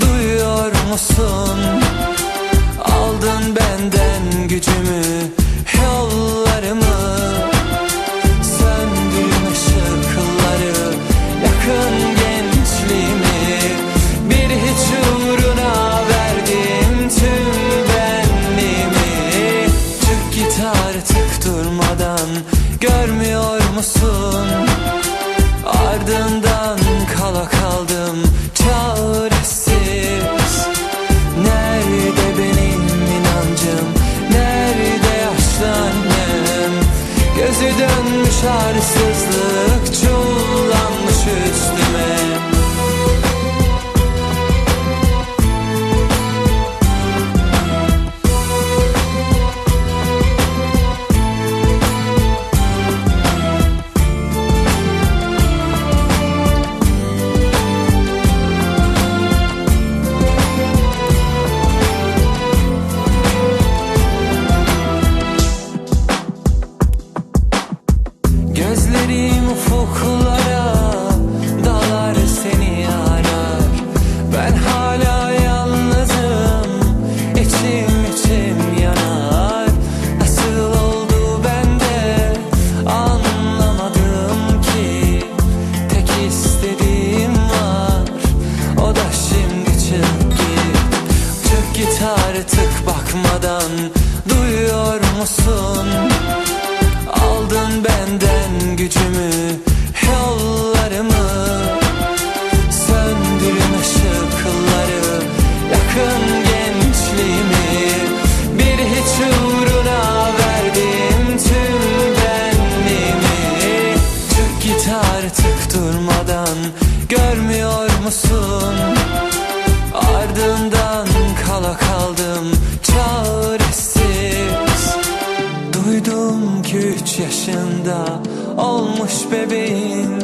Duyuyor musun? Aldın benden gücümü Gözü dönmüş arsızlık musun? Aldın benden gücümü, yollarımı Söndürün ışıkları, yakın gençliğimi Bir hiç uğruna verdim tüm benliğimi Çık git artık durmadan, görmüyor musun? Ardından kala kaldım yaşında olmuş bebeğin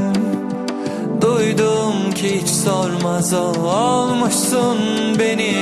Duydum ki hiç sormaz olmuşsun beni